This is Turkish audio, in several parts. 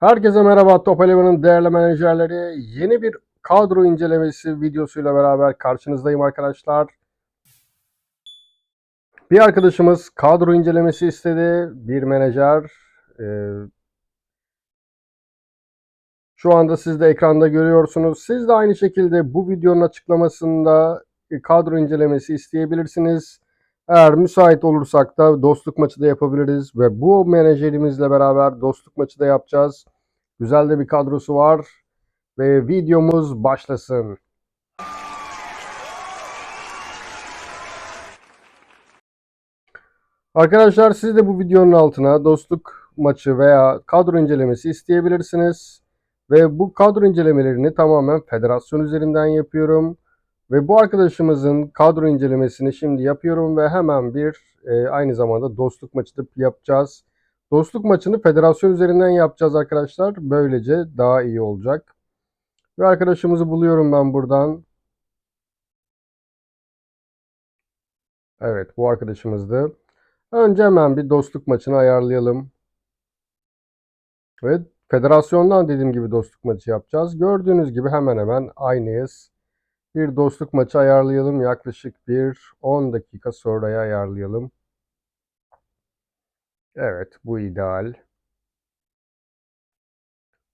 Herkese merhaba Top Eleven'ın değerli menajerleri. Yeni bir kadro incelemesi videosuyla beraber karşınızdayım arkadaşlar. Bir arkadaşımız kadro incelemesi istedi. Bir menajer. Ee, şu anda siz de ekranda görüyorsunuz. Siz de aynı şekilde bu videonun açıklamasında kadro incelemesi isteyebilirsiniz. Eğer müsait olursak da dostluk maçı da yapabiliriz ve bu menajerimizle beraber dostluk maçı da yapacağız. Güzel de bir kadrosu var ve videomuz başlasın. Arkadaşlar siz de bu videonun altına dostluk maçı veya kadro incelemesi isteyebilirsiniz. Ve bu kadro incelemelerini tamamen federasyon üzerinden yapıyorum. Ve bu arkadaşımızın kadro incelemesini şimdi yapıyorum ve hemen bir e, aynı zamanda dostluk maçı da yapacağız. Dostluk maçını federasyon üzerinden yapacağız arkadaşlar. Böylece daha iyi olacak. Ve arkadaşımızı buluyorum ben buradan. Evet bu arkadaşımızdı. Önce hemen bir dostluk maçını ayarlayalım. Ve federasyondan dediğim gibi dostluk maçı yapacağız. Gördüğünüz gibi hemen hemen aynıyız. Bir dostluk maçı ayarlayalım. Yaklaşık bir 10 dakika sonraya ayarlayalım. Evet bu ideal.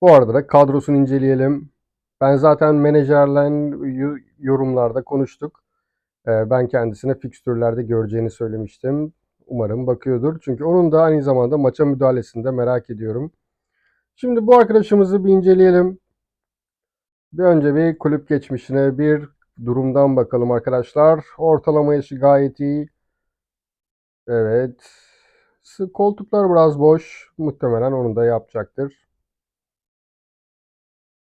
Bu arada da kadrosunu inceleyelim. Ben zaten menajerle yorumlarda konuştuk. Ee, Ben kendisine fikstürlerde göreceğini söylemiştim. Umarım bakıyordur. Çünkü onun da aynı zamanda maça müdahalesini de merak ediyorum. Şimdi bu arkadaşımızı bir inceleyelim. Bir önce bir kulüp geçmişine bir durumdan bakalım arkadaşlar. Ortalama yaşı gayet iyi. Evet. Koltuklar biraz boş. Muhtemelen onu da yapacaktır.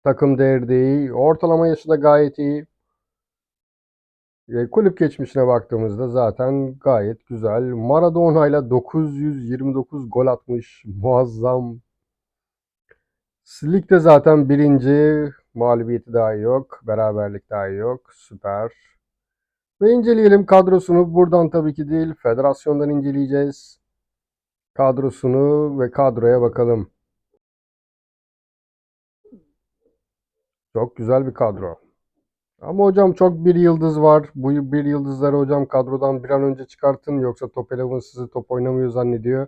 Takım değeri de iyi. Ortalama yaşı da gayet iyi. E, Kulüp geçmişine baktığımızda zaten gayet güzel. Maradona ile 929 gol atmış. Muazzam. Ligde zaten birinci. Mağlubiyeti dahi yok. Beraberlik dahi yok. Süper. Ve inceleyelim kadrosunu. Buradan tabii ki değil. Federasyondan inceleyeceğiz. Kadrosunu ve kadroya bakalım. Çok güzel bir kadro. Ama hocam çok bir yıldız var. Bu bir yıldızları hocam kadrodan bir an önce çıkartın. Yoksa Top Eleven sizi top oynamıyor zannediyor.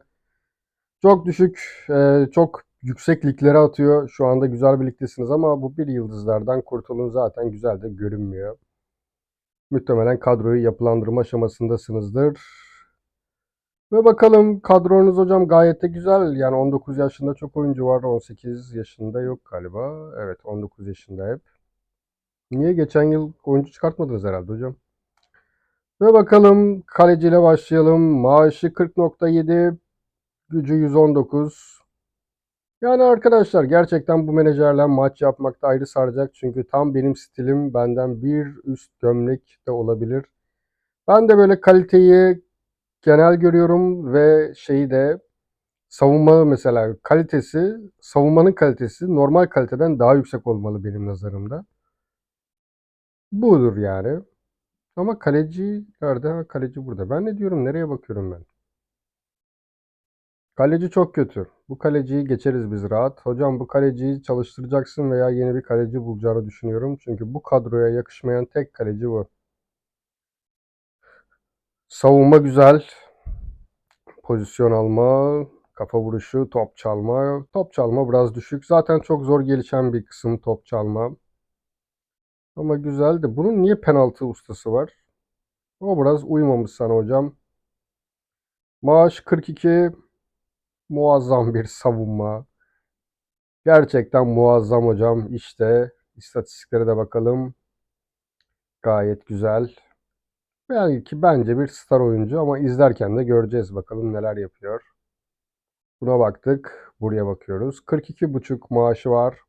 Çok düşük, çok yüksek liglere atıyor. Şu anda güzel bir ligdesiniz ama bu bir yıldızlardan kurtulun zaten güzel de görünmüyor. Muhtemelen kadroyu yapılandırma aşamasındasınızdır. Ve bakalım kadronuz hocam gayet de güzel. Yani 19 yaşında çok oyuncu var. 18 yaşında yok galiba. Evet 19 yaşında hep. Niye geçen yıl oyuncu çıkartmadınız herhalde hocam? Ve bakalım kaleciyle başlayalım. Maaşı 40.7, gücü 119. Yani arkadaşlar gerçekten bu menajerle maç yapmakta ayrı saracak. Çünkü tam benim stilim benden bir üst gömlek de olabilir. Ben de böyle kaliteyi genel görüyorum ve şeyi de savunma mesela kalitesi, savunmanın kalitesi normal kaliteden daha yüksek olmalı benim nazarımda. Budur yani. Ama kaleci nerede? Kaleci burada. Ben ne diyorum? Nereye bakıyorum ben? Kaleci çok kötü. Bu kaleciyi geçeriz biz rahat. Hocam bu kaleciyi çalıştıracaksın veya yeni bir kaleci bulacağını düşünüyorum. Çünkü bu kadroya yakışmayan tek kaleci bu. Savunma güzel. Pozisyon alma, kafa vuruşu, top çalma. Top çalma biraz düşük. Zaten çok zor gelişen bir kısım top çalma. Ama güzel de bunun niye penaltı ustası var? O biraz uymamış sana hocam. Maaş 42. Muazzam bir savunma. Gerçekten muazzam hocam. İşte istatistiklere de bakalım. Gayet güzel. Belki bence bir star oyuncu ama izlerken de göreceğiz bakalım neler yapıyor. Buna baktık. Buraya bakıyoruz. 42,5 maaşı var.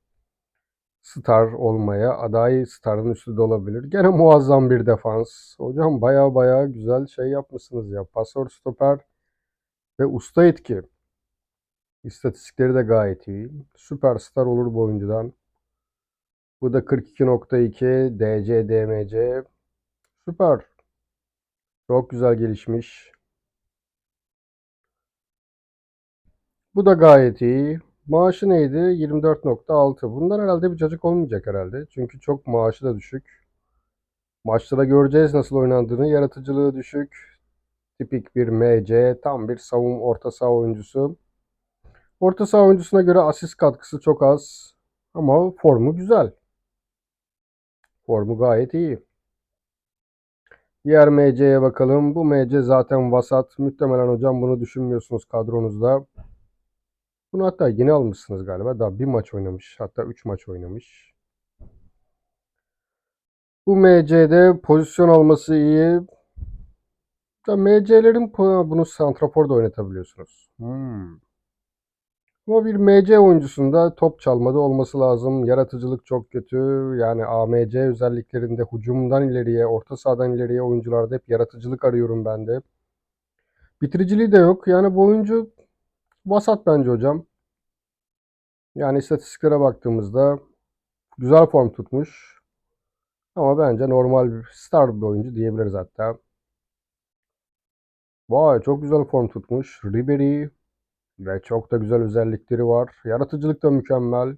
Star olmaya aday starın üstü de olabilir. Gene muazzam bir defans. Hocam baya baya güzel şey yapmışsınız ya. Pasör, stoper ve usta etki. İstatistikleri de gayet iyi. Süperstar olur bu oyuncudan. Bu da 42.2 DC DMC. Süper. Çok güzel gelişmiş. Bu da gayet iyi. Maaşı neydi? 24.6. Bundan herhalde bir cacık olmayacak herhalde. Çünkü çok maaşı da düşük. Maçlara göreceğiz nasıl oynandığını. Yaratıcılığı düşük. Tipik bir MC. Tam bir savun orta saha oyuncusu. Orta saha oyuncusuna göre asist katkısı çok az. Ama formu güzel. Formu gayet iyi. Diğer MC'ye bakalım. Bu MC zaten vasat. Muhtemelen hocam bunu düşünmüyorsunuz kadronuzda. Bunu hatta yeni almışsınız galiba. Daha bir maç oynamış. Hatta üç maç oynamış. Bu MC'de pozisyon alması iyi. Da MC'lerin bunu santrafor da oynatabiliyorsunuz. Hmm. Ama bir MC oyuncusunda top çalmada olması lazım. Yaratıcılık çok kötü. Yani AMC özelliklerinde hücumdan ileriye, orta sahadan ileriye oyuncularda hep yaratıcılık arıyorum ben de. Bitiriciliği de yok. Yani bu oyuncu vasat bence hocam. Yani istatistiklere baktığımızda güzel form tutmuş. Ama bence normal bir star bir oyuncu diyebiliriz hatta. Vay çok güzel form tutmuş. Ribery ve çok da güzel özellikleri var. Yaratıcılık da mükemmel.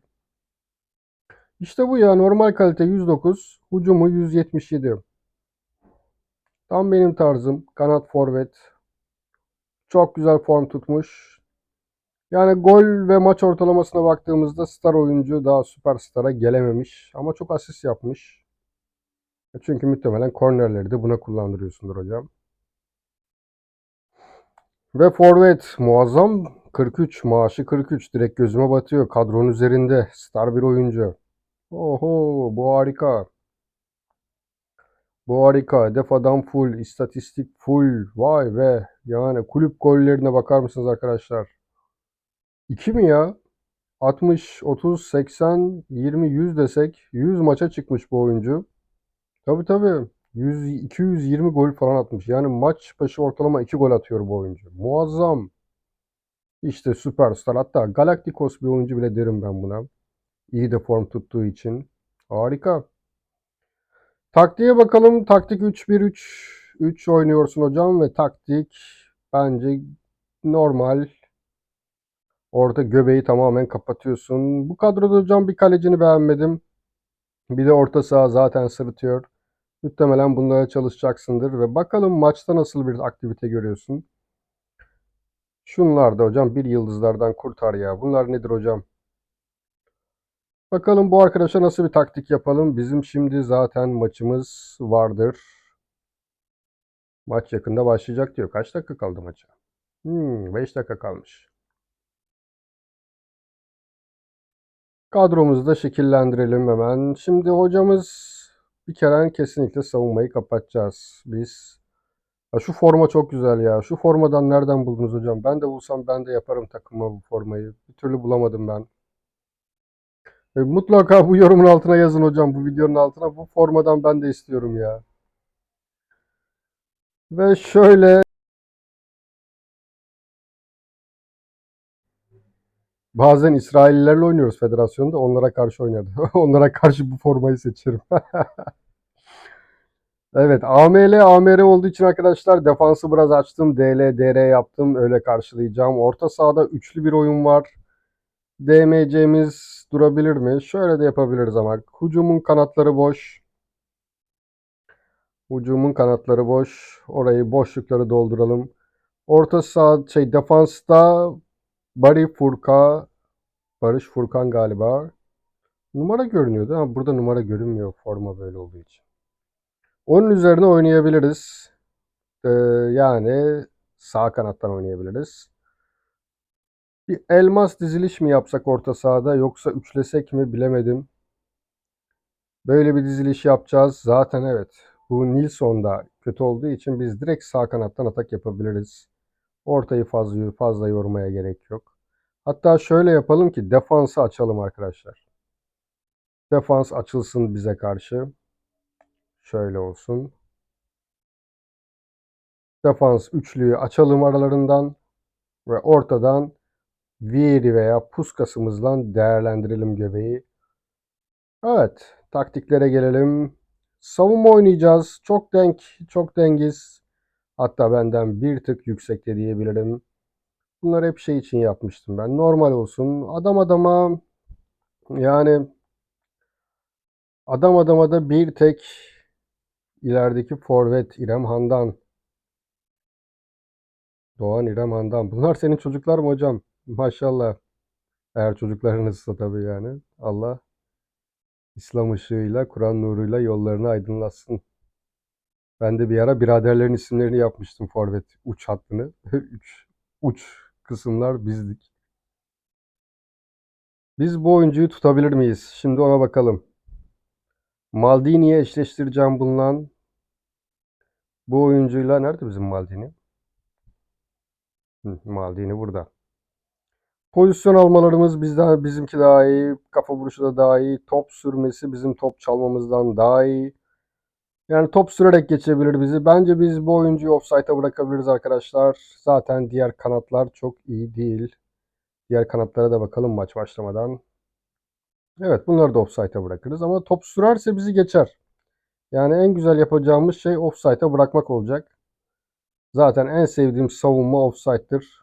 İşte bu ya normal kalite 109, hücumu 177. Tam benim tarzım. Kanat forvet. Çok güzel form tutmuş. Yani gol ve maç ortalamasına baktığımızda star oyuncu daha süperstara gelememiş. Ama çok asist yapmış. Çünkü muhtemelen kornerleri de buna kullandırıyorsundur hocam. Ve forvet muazzam 43 maaşı 43 direkt gözüme batıyor. Kadronun üzerinde star bir oyuncu. Oho bu harika. Bu harika. Hedef adam full, istatistik full. Vay be. Yani kulüp gollerine bakar mısınız arkadaşlar? 2 mi ya? 60, 30, 80, 20, 100 desek 100 maça çıkmış bu oyuncu. Tabii tabii. 100, 220 gol falan atmış. Yani maç başı ortalama 2 gol atıyor bu oyuncu. Muazzam. İşte süperstar. Hatta Galacticos bir oyuncu bile derim ben buna. İyi de form tuttuğu için. Harika. Taktiğe bakalım. Taktik 3-1-3 3 oynuyorsun hocam ve taktik bence normal. Orada göbeği tamamen kapatıyorsun. Bu kadroda hocam bir kalecini beğenmedim. Bir de orta saha zaten sırıtıyor. Muhtemelen bunlara çalışacaksındır ve bakalım maçta nasıl bir aktivite görüyorsun. Şunlar da hocam bir yıldızlardan kurtar ya. Bunlar nedir hocam? Bakalım bu arkadaşa nasıl bir taktik yapalım. Bizim şimdi zaten maçımız vardır. Maç yakında başlayacak diyor. Kaç dakika kaldı maça? Hmm, 5 dakika kalmış. Kadromuzu da şekillendirelim hemen. Şimdi hocamız bir kere kesinlikle savunmayı kapatacağız. Biz ya şu forma çok güzel ya. Şu formadan nereden buldunuz hocam? Ben de bulsam ben de yaparım takıma bu formayı. Bir türlü bulamadım ben. E, mutlaka bu yorumun altına yazın hocam. Bu videonun altına. Bu formadan ben de istiyorum ya. Ve şöyle bazen İsraillilerle oynuyoruz federasyonda. Onlara karşı oynadı. Onlara karşı bu formayı seçerim. Evet AML AMR olduğu için arkadaşlar defansı biraz açtım. DL DR yaptım. Öyle karşılayacağım. Orta sahada üçlü bir oyun var. DMC'miz durabilir mi? Şöyle de yapabiliriz ama. Hücumun kanatları boş. Hücumun kanatları boş. Orayı boşlukları dolduralım. Orta saha şey defansta Bari Furka Barış Furkan galiba. Numara görünüyordu ama burada numara görünmüyor forma böyle olduğu için. Onun üzerine oynayabiliriz. Ee, yani sağ kanattan oynayabiliriz. Bir elmas diziliş mi yapsak orta sahada yoksa üçlesek mi bilemedim. Böyle bir diziliş yapacağız. Zaten evet bu Nilsson da kötü olduğu için biz direkt sağ kanattan atak yapabiliriz. Ortayı fazla fazla yormaya gerek yok. Hatta şöyle yapalım ki defansı açalım arkadaşlar. Defans açılsın bize karşı. Şöyle olsun. Defans üçlüyü açalım aralarından ve ortadan Vieri veya Puskas'ımızla değerlendirelim göbeği. Evet, taktiklere gelelim. Savunma oynayacağız. Çok denk, çok dengiz. Hatta benden bir tık yüksekte diyebilirim. Bunları hep şey için yapmıştım ben. Normal olsun. Adam adama yani adam adama da bir tek ilerideki forvet İrem Handan. Doğan İrem Handan. Bunlar senin çocuklar mı hocam? Maşallah. Eğer çocuklarınızsa tabii yani. Allah İslam ışığıyla, Kur'an nuruyla yollarını aydınlatsın. Ben de bir ara biraderlerin isimlerini yapmıştım forvet uç hattını. Üç, uç kısımlar bizdik. Biz bu oyuncuyu tutabilir miyiz? Şimdi ona bakalım. Maldini'ye eşleştireceğim bulunan bu oyuncuyla nerede bizim Maldini? Hı, Maldini burada. Pozisyon almalarımız bizden bizimki daha iyi. Kafa vuruşu da daha iyi. Top sürmesi bizim top çalmamızdan daha iyi. Yani top sürerek geçebilir bizi. Bence biz bu oyuncuyu offside'a bırakabiliriz arkadaşlar. Zaten diğer kanatlar çok iyi değil. Diğer kanatlara da bakalım maç başlamadan. Evet bunları da offside'a bırakırız ama top sürerse bizi geçer. Yani en güzel yapacağımız şey offside'a bırakmak olacak. Zaten en sevdiğim savunma offside'dır.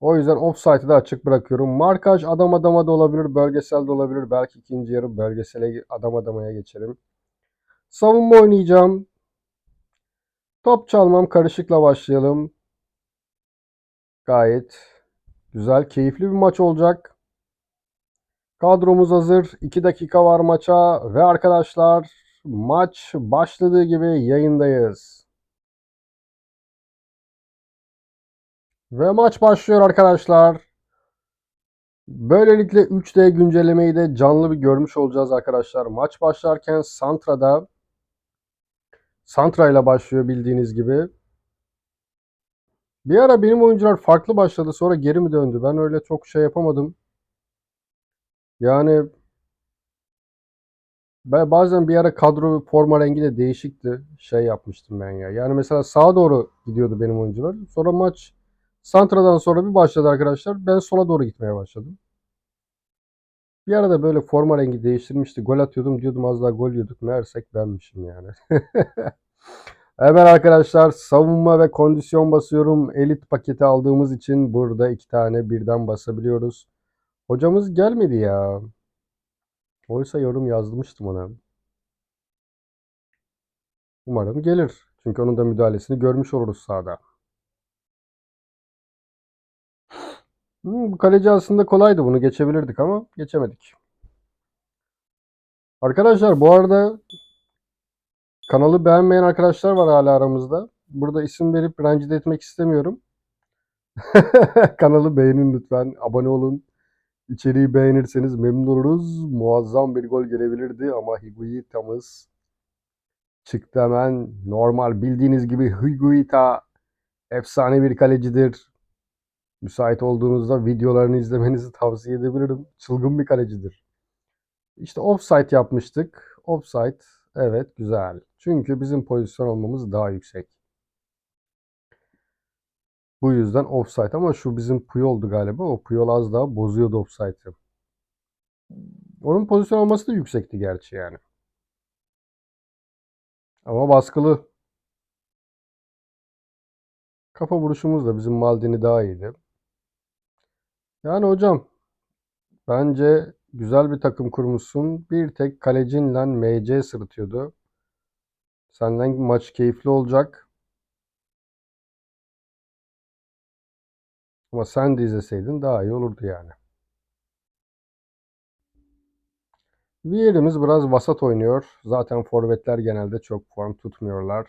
O yüzden offside'ı da açık bırakıyorum. Markaj adam adama da olabilir, bölgesel de olabilir. Belki ikinci yarı bölgesele adam adamaya geçelim. Savunma oynayacağım. Top çalmam karışıkla başlayalım. Gayet güzel, keyifli bir maç olacak. Kadromuz hazır. 2 dakika var maça ve arkadaşlar maç başladığı gibi yayındayız. Ve maç başlıyor arkadaşlar. Böylelikle 3D güncellemeyi de canlı bir görmüş olacağız arkadaşlar. Maç başlarken Santra'da Santra ile başlıyor bildiğiniz gibi. Bir ara benim oyuncular farklı başladı sonra geri mi döndü? Ben öyle çok şey yapamadım. Yani ben bazen bir ara kadro forma rengi de değişikti. Şey yapmıştım ben ya. Yani mesela sağa doğru gidiyordu benim oyuncular. Sonra maç Santra'dan sonra bir başladı arkadaşlar. Ben sola doğru gitmeye başladım. Bir arada böyle forma rengi değiştirmişti. Gol atıyordum diyordum az daha gol yiyorduk. Meğersek benmişim yani. Hemen arkadaşlar savunma ve kondisyon basıyorum. Elit paketi aldığımız için burada iki tane birden basabiliyoruz. Hocamız gelmedi ya. Oysa yorum yazmıştım ona. Umarım gelir. Çünkü onun da müdahalesini görmüş oluruz sahada. Hmm, bu kaleci aslında kolaydı. Bunu geçebilirdik ama geçemedik. Arkadaşlar bu arada kanalı beğenmeyen arkadaşlar var hala aramızda. Burada isim verip rencide etmek istemiyorum. Kanalı beğenin lütfen. Abone olun. İçeriği beğenirseniz memnun oluruz. Muazzam bir gol gelebilirdi ama Higuita'mız çıktı hemen. Normal bildiğiniz gibi Higuita efsane bir kalecidir. Müsait olduğunuzda videolarını izlemenizi tavsiye edebilirim. Çılgın bir kalecidir. İşte offside yapmıştık. Offside evet güzel. Çünkü bizim pozisyon almamız daha yüksek. Bu yüzden offside ama şu bizim Puyol'du galiba. O Puyol az daha bozuyordu offside'ı. Onun pozisyon alması da yüksekti gerçi yani. Ama baskılı. Kafa vuruşumuz da bizim Maldini daha iyiydi. Yani hocam bence güzel bir takım kurmuşsun. Bir tek kalecinle MC sırıtıyordu. Senden maç keyifli olacak. Ama sen de izleseydin daha iyi olurdu yani. Vier'imiz biraz vasat oynuyor. Zaten forvetler genelde çok form tutmuyorlar.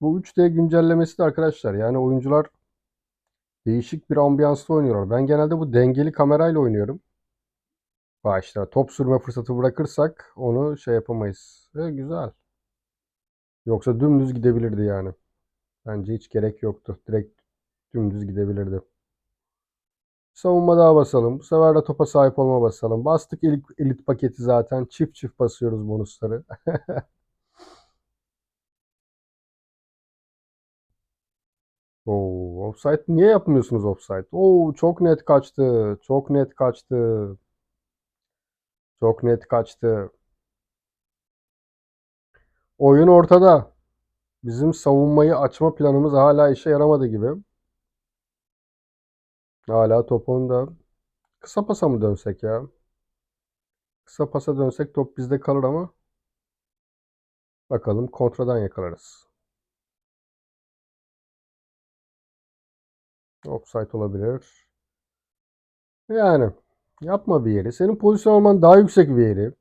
Bu 3D güncellemesi de arkadaşlar yani oyuncular değişik bir ambiyansla oynuyorlar. Ben genelde bu dengeli kamerayla oynuyorum. Bak işte top sürme fırsatı bırakırsak onu şey yapamayız. E, güzel. Yoksa dümdüz gidebilirdi yani. Bence hiç gerek yoktu. Direkt dümdüz gidebilirdi. Savunma daha basalım. Bu sefer de topa sahip olma basalım. Bastık elit, elit paketi zaten. Çift çift basıyoruz bonusları. Oo, offside niye yapmıyorsunuz offside? Oo, çok net kaçtı. Çok net kaçtı. Çok net kaçtı. Oyun ortada. Bizim savunmayı açma planımız hala işe yaramadı gibi. Hala top onda. Kısa pasa mı dönsek ya? Kısa pasa dönsek top bizde kalır ama. Bakalım kontradan yakalarız. Offside olabilir. Yani yapma bir yeri. Senin pozisyon alman daha yüksek bir yeri.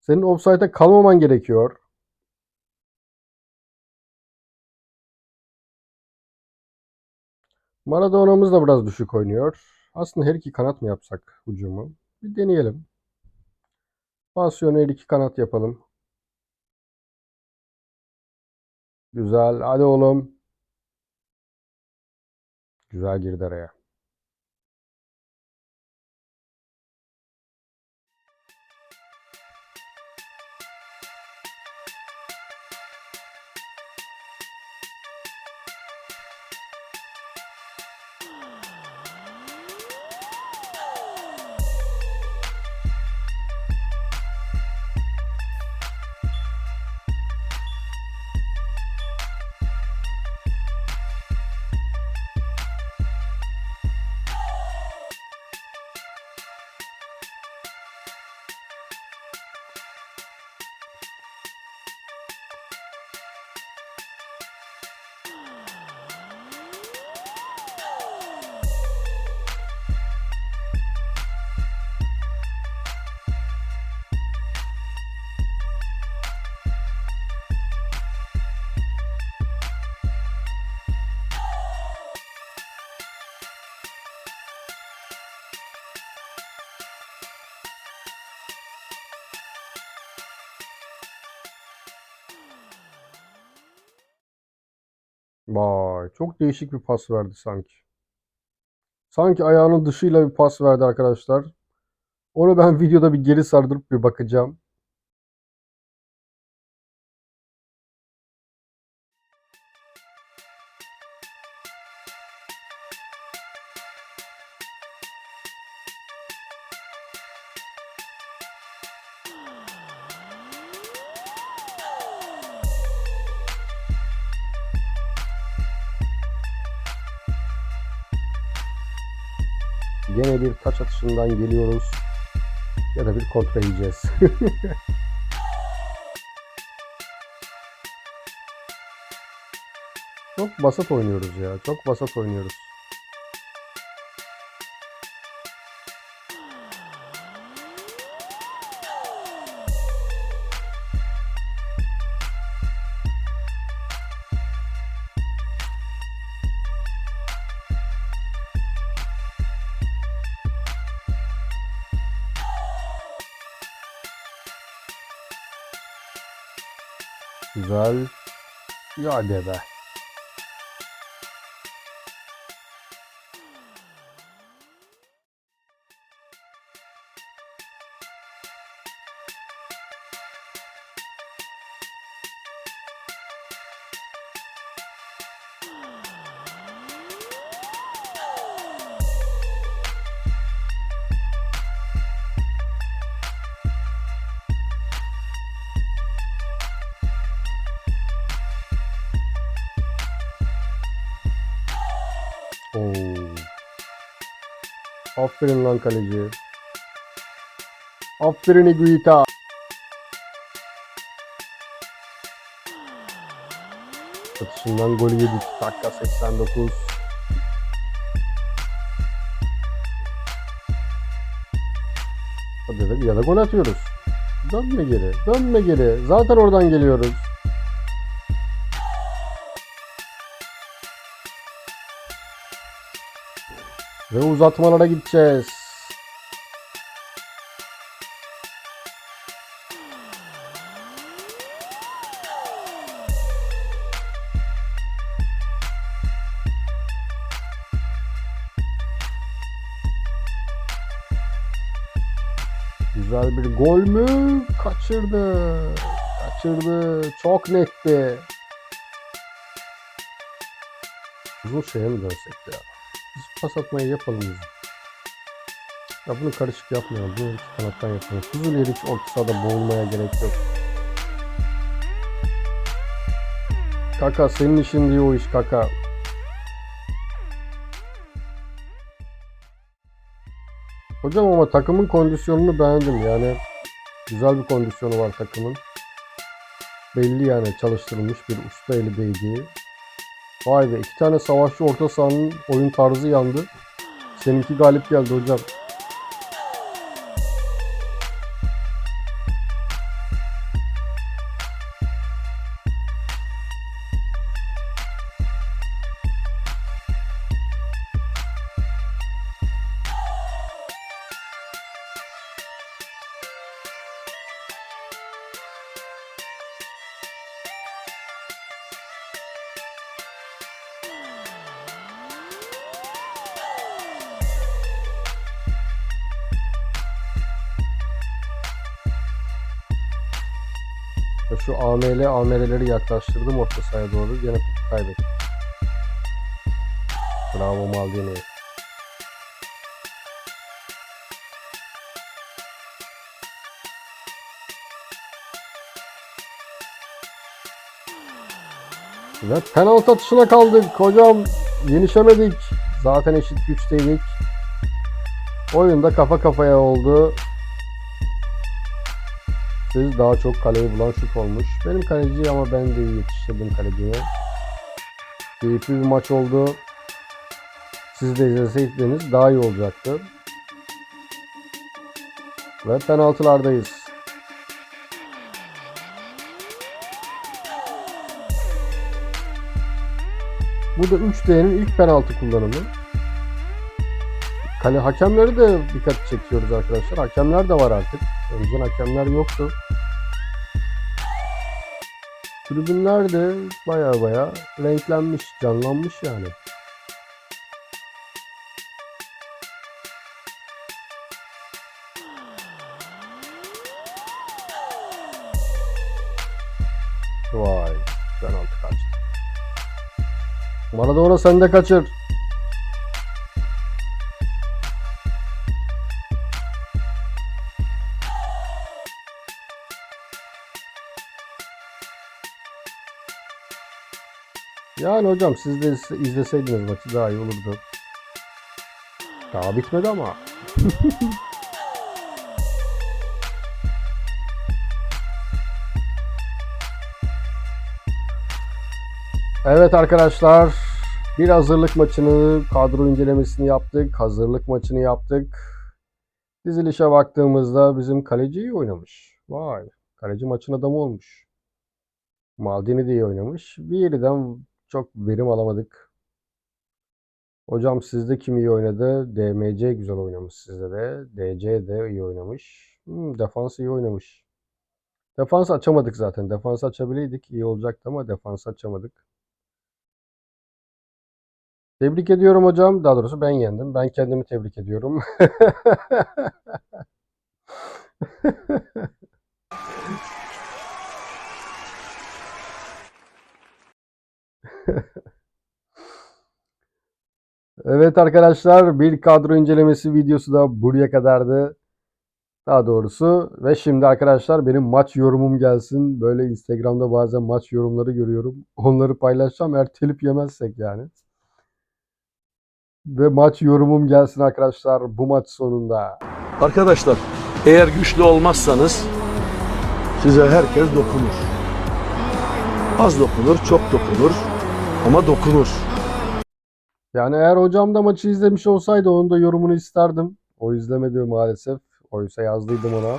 Senin offside'e kalmaman gerekiyor. Maradona'mız da biraz düşük oynuyor. Aslında her iki kanat mı yapsak hücumu? Bir deneyelim. Pasyonu her iki kanat yapalım. Güzel. Hadi oğlum. Güzel girdi araya. Vay, çok değişik bir pas verdi sanki. Sanki ayağının dışıyla bir pas verdi arkadaşlar. Onu ben videoda bir geri sardırıp bir bakacağım. Yine bir taç atışından geliyoruz. Ya da bir kontra yiyeceğiz. Çok basat oynuyoruz ya. Çok basat oynuyoruz. Güzel. Ya be. Aferin lan kaleci. Aferin Iguita. Atışından golü yedik. Dakika 89. Hadi ya da gol atıyoruz. Dönme geri. Dönme geri. Zaten oradan geliyoruz. Ve uzatmalara gideceğiz. Güzel bir gol mü? Kaçırdı. Kaçırdı. Çok netti. Uzun şeye mi dönsek ya? Biz pas atmayı yapalım biz. Ya bunu karışık yapmayalım. Bunu iki kanattan yapalım. Kuzul Eriç orta sahada boğulmaya gerek yok. Kaka senin işin diyor o iş kaka. Hocam ama takımın kondisyonunu beğendim yani. Güzel bir kondisyonu var takımın. Belli yani çalıştırılmış bir usta eli değdiği Vay be iki tane savaşçı orta sahanın oyun tarzı yandı. Seninki galip geldi hocam. Ve Şu AML AML'leri yaklaştırdım orta sahaya doğru. Gene topu kaybettim. Bravo Maldini. Ve penaltı atışına kaldık. Hocam yenişemedik. Zaten eşit güçteydik. Oyunda kafa kafaya oldu. Siz daha çok kaleyi bulan şut olmuş. Benim kaleci ama ben de iyi yetiştirdim kalecimi. Keyifli bir maç oldu. Siz de izleseydiniz daha iyi olacaktı. Ve penaltılardayız. Bu da 3D'nin ilk penaltı kullanımı. Kale hakemleri de dikkat çekiyoruz arkadaşlar. Hakemler de var artık. Önceden hakemler yoktu. Tribünler de baya baya renklenmiş, canlanmış yani. Vay, penaltı kaçtı. Maradona sen de kaçır. Yani hocam siz de izle- izleseydiniz maçı daha iyi olurdu. Daha bitmedi ama. Evet arkadaşlar, bir hazırlık maçını, kadro incelemesini yaptık. Hazırlık maçını yaptık. Dizilişe baktığımızda bizim kaleci iyi oynamış. Vay, kaleci maçın adamı olmuş. Maldini de iyi oynamış. Vieri'den çok verim alamadık. Hocam sizde kim iyi oynadı? DMC güzel oynamış sizde de. DC de iyi oynamış. Hmm, defans iyi oynamış. Defans açamadık zaten. Defans açabileydik iyi olacaktı ama defans açamadık. Tebrik ediyorum hocam. Daha doğrusu ben yendim. Ben kendimi tebrik ediyorum. Evet arkadaşlar bir kadro incelemesi videosu da buraya kadardı. Daha doğrusu ve şimdi arkadaşlar benim maç yorumum gelsin. Böyle Instagram'da bazen maç yorumları görüyorum. Onları paylaşacağım eğer telif yemezsek yani. Ve maç yorumum gelsin arkadaşlar bu maç sonunda. Arkadaşlar eğer güçlü olmazsanız size herkes dokunur. Az dokunur, çok dokunur ama dokunur. Yani eğer hocam da maçı izlemiş olsaydı onun da yorumunu isterdim. O izlemedi maalesef. Oysa yazdıydım ona.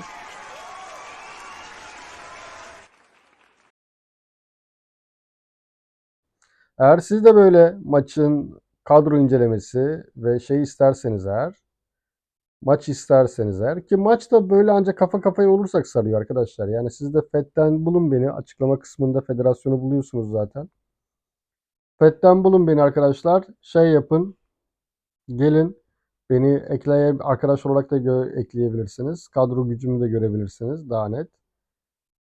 Eğer siz de böyle maçın kadro incelemesi ve şey isterseniz eğer maç isterseniz eğer ki maç da böyle ancak kafa kafaya olursak sarıyor arkadaşlar. Yani siz de FED'den bulun beni. Açıklama kısmında federasyonu buluyorsunuz zaten. FED'den bulun beni arkadaşlar. Şey yapın. Gelin beni ekleye arkadaş olarak da ekleyebilirsiniz. Kadro gücümü de görebilirsiniz daha net.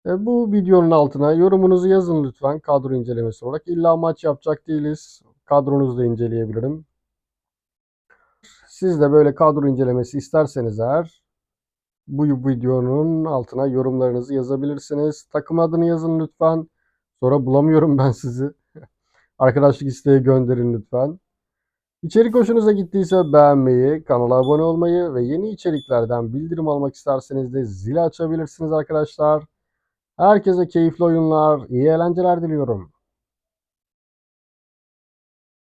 E, bu videonun altına yorumunuzu yazın lütfen kadro incelemesi olarak. İlla maç yapacak değiliz. Kadronuzu da inceleyebilirim. Siz de böyle kadro incelemesi isterseniz eğer bu videonun altına yorumlarınızı yazabilirsiniz. Takım adını yazın lütfen. Sonra bulamıyorum ben sizi. Arkadaşlık isteği gönderin lütfen. İçerik hoşunuza gittiyse beğenmeyi, kanala abone olmayı ve yeni içeriklerden bildirim almak isterseniz de zili açabilirsiniz arkadaşlar. Herkese keyifli oyunlar, iyi eğlenceler diliyorum.